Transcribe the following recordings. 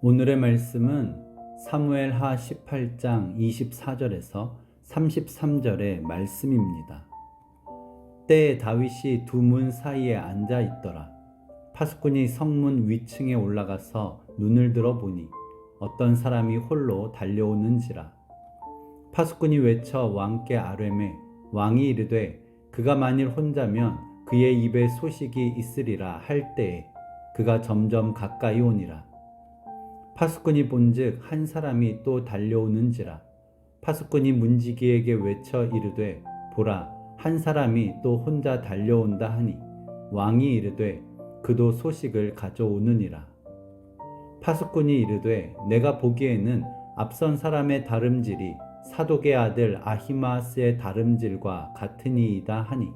오늘의 말씀은 사무엘 하 18장 24절에서 33절의 말씀입니다. 때에 다윗이 두 문 사이에 앉아 있더라. 파수꾼이 성문 위층에 올라가서 눈을 들어 보니 어떤 사람이 홀로 달려오는지라. 파수꾼이 외쳐 왕께 아뢰매 왕이 이르되 그가 만일 혼자면 그의 입에 소식이 있으리라 할 때에 그가 점점 가까이 오니라. 파수꾼이 본즉 한 사람이 또 달려오는지라. 파수꾼이 문지기에게 외쳐 이르되 보라 한 사람이 또 혼자 달려온다 하니 왕이 이르되 그도 소식을 가져오느니라. 파수꾼이 이르되 내가 보기에는 앞선 사람의 다름질이 사독의 아들 아히마스의 다름질과 같으니이다 하니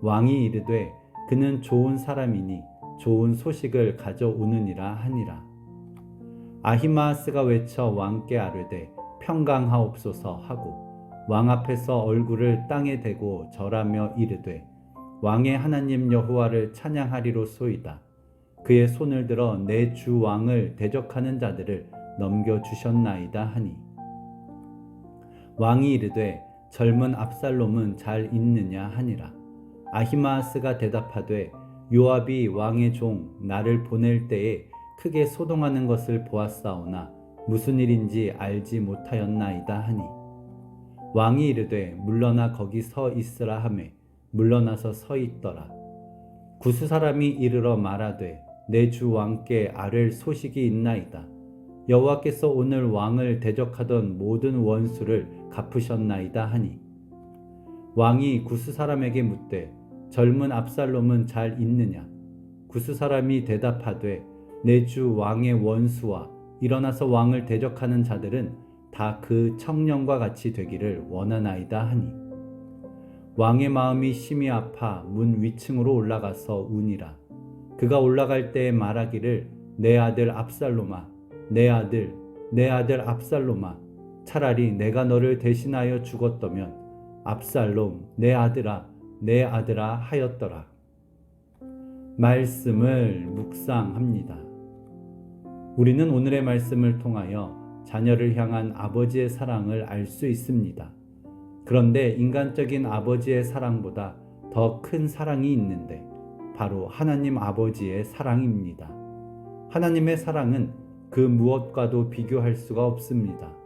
왕이 이르되 그는 좋은 사람이니 좋은 소식을 가져오느니라 하니라. 아히마스가 외쳐 왕께 아뢰되 평강하옵소서 하고 왕 앞에서 얼굴을 땅에 대고 절하며 이르되 왕의 하나님 여호와를 찬양하리로소이다. 그의 손을 들어 내 주 왕을 대적하는 자들을 넘겨 주셨나이다 하니 왕이 이르되 젊은 압살롬은 잘 있느냐 하니라 아히마스가 대답하되 요압이 왕의 종 나를 보낼 때에 크게 소동하는 것을 보았사오나 무슨 일인지 알지 못하였나이다 하니. 왕이 이르되 물러나 거기 서 있으라 하매 물러나서 서 있더라. 구스 사람이 이르러 말하되 내 주 왕께 아랠 소식이 있나이다. 여호와께서 오늘 왕을 대적하던 모든 원수를 갚으셨나이다 하니. 왕이 구스 사람에게 묻되 젊은 압살롬은 잘 있느냐? 구스 사람이 대답하되 내 주 왕의 원수와 일어나서 왕을 대적하는 자들은 다 그 청년과 같이 되기를 원하나이다 하니. 왕의 마음이 심히 아파 문 위층으로 올라가서 우니라. 그가 올라갈 때에 말하기를 내 아들 압살롬아 내 아들 내 아들 압살롬아 차라리 내가 너를 대신하여 죽었더면 압살롬 내 아들아 내 아들아 하였더라. 말씀을 묵상합니다. 우리는 오늘의 말씀을 통하여 자녀를 향한 아버지의 사랑을 알 수 있습니다. 그런데 인간적인 아버지의 사랑보다 더 큰 사랑이 있는데 바로 하나님 아버지의 사랑입니다. 하나님의 사랑은 그 무엇과도 비교할 수가 없습니다.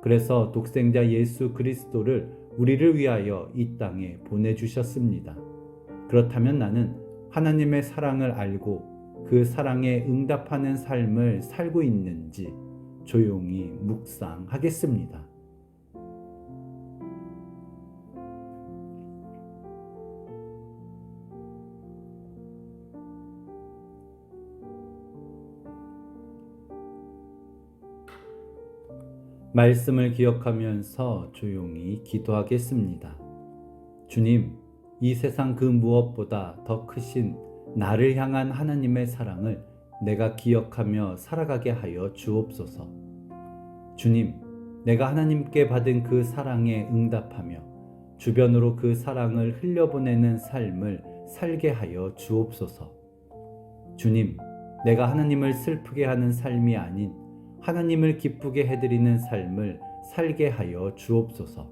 그래서 독생자 예수 그리스도를 우리를 위하여 이 땅에 보내주셨습니다. 그렇다면 나는 하나님의 사랑을 알고 그 사랑에 응답하는 삶을 살고 있는지 조용히 묵상하겠습니다. 말씀을 기억하면서 조용히 기도하겠습니다. 주님, 이 세상 그 무엇보다 더 크신 나를 향한 하나님의 사랑을 내가 기억하며 살아가게 하여 주옵소서. 주님, 내가 하나님께 받은 그 사랑에 응답하며 주변으로 그 사랑을 흘려보내는 삶을 살게 하여 주옵소서. 주님, 내가 하나님을 슬프게 하는 삶이 아닌 하나님을 기쁘게 해드리는 삶을 살게 하여 주옵소서.